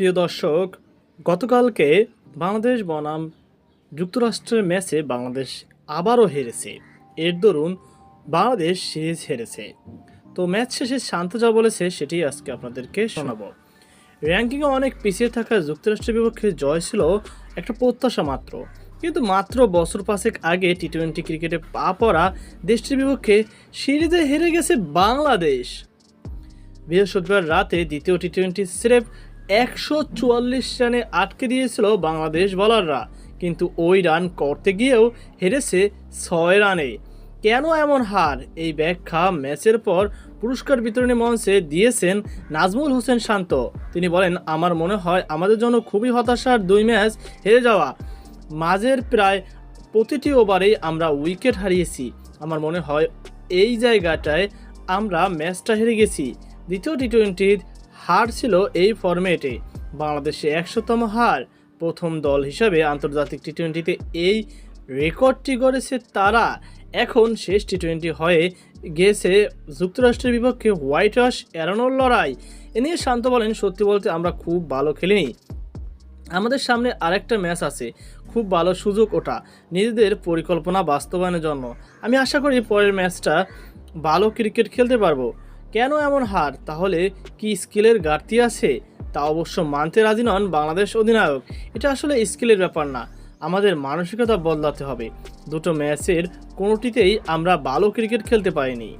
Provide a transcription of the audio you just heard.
প্রিয় দর্শক, গতকালকে বাংলাদেশ বনাম যুক্তরাষ্ট্রের ম্যাচে বাংলাদেশ আবারও হেরেছে। এর দরুন বাংলাদেশ সিরিজ হেরেছে। তো ম্যাচ শেষে শান্ত যা বলেছে সেটি আজকে আপনাদেরকে শোনাবো। র্যাঙ্কিংয়ে অনেক পিছিয়ে থাকা যুক্তরাষ্ট্রের বিপক্ষে জয় ছিল একটা প্রত্যাশা মাত্র। কিন্তু মাত্র বছর পাঁচেক আগে টি টোয়েন্টি ক্রিকেটে পা পড়া দেশটির বিপক্ষে সিরিজে হেরে গেছে বাংলাদেশ। বৃহস্পতিবার রাতে দ্বিতীয় টি টোয়েন্টি স্রেফ একশো চুয়াল্লিশ রানে আটকে দিয়েছিল বাংলাদেশ বলাররা, কিন্তু ওই রান করতে গিয়েও হেরেছে ছয় রানে। কেন এমন হার? এই ব্যাখ্যা ম্যাচের পর পুরস্কার বিতরণী মঞ্চে দিয়েছেন নাজমুল হোসেন শান্ত। তিনি বলেন, আমার মনে হয় আমাদের জন্য খুবই হতাশার দুই ম্যাচ হেরে যাওয়া। মাঝের প্রায় প্রতিটি ওভারেই আমরা উইকেট হারিয়েছি। আমার মনে হয় এই জায়গাটায় আমরা ম্যাচটা হেরে গেছি। দ্বিতীয় টি টোয়েন্টির হার ছিল এই ফরম্যাটে। বাংলাদেশে একশোতম হার, প্রথম দল হিসাবে আন্তর্জাতিক টি টোয়েন্টিতে এই রেকর্ডটি গড়েছে তারা। এখন শেষ টি টোয়েন্টি হয়ে গেছে যুক্তরাষ্ট্রের বিপক্ষে হোয়াইট ওয়াশ এড়ানোর লড়াই। এ নিয়ে শান্ত বলেন, সত্যি বলতে আমরা খুব ভালো খেলিনি। আমাদের সামনে আরেকটা ম্যাচ আছে, খুব ভালো সুযোগ ওটা, নিজেদের পরিকল্পনা বাস্তবায়নের জন্য। আমি আশা করি পরের ম্যাচটা ভালো ক্রিকেট খেলতে পারব। কেন এমন হার? তাহলে কি স্কিলের ঘাটতি আছে? তা অবশ্য মানতে রাজি নন বাংলাদেশ অধিনায়ক। এটা আসলে স্কিলের ব্যাপার না। আমাদের মানসিকতা বদলাতে হবে। দুটো ম্যাচের কোনোটিতেই আমরা ভালো ক্রিকেট খেলতে পারিনি।